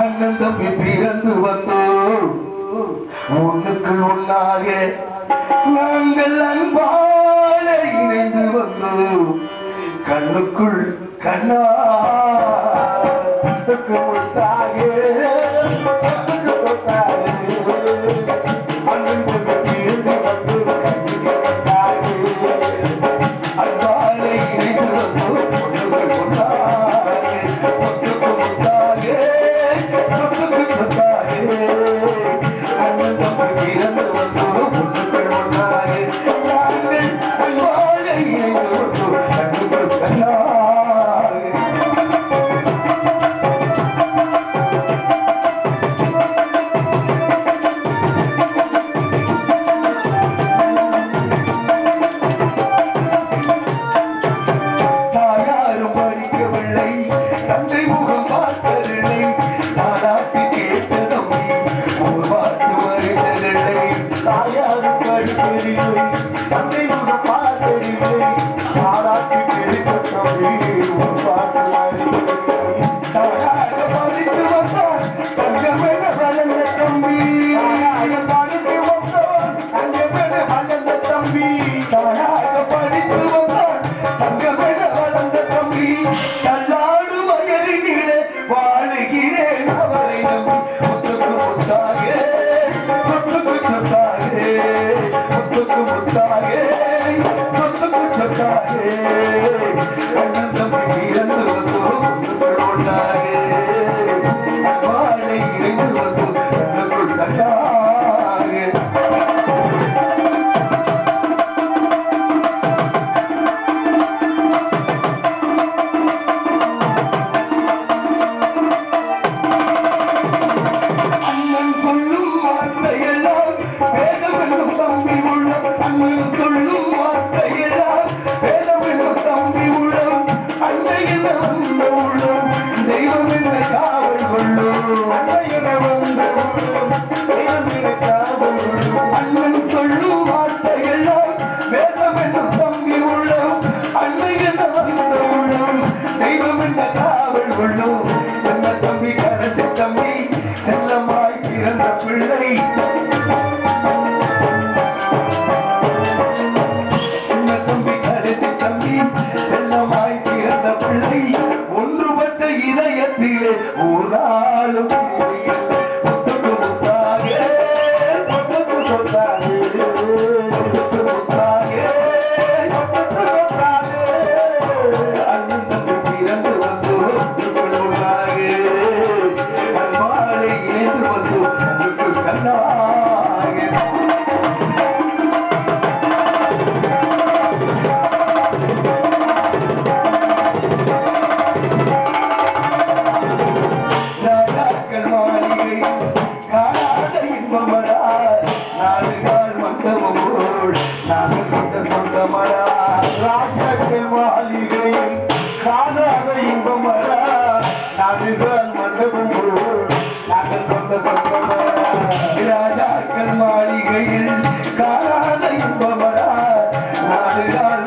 அண்ணன் தம்பி பிறந்து வந்தோம் ஒண்ணுக்கு ஒன்னாக நாங்கள் அன்பால இணைந்து வந்தோம் கண்ணுக்குள் கண்ணா கண்ணுக்கு முத்தாக புரிந்த காவல் உள்ளூர் செல்ல தம்பி கடைசி தம்பி செல்லமாய் பிறந்த பிள்ளை சின்ன தம்பி கடைசி தம்பி செல்லமாய் பிறந்த பிள்ளை ஒன்றுபட்ட இதயத்திலே ஓராளும் Thank. ராஜாக்கள் மாளிகையில் காணாத இன்பமரா நாடுகால்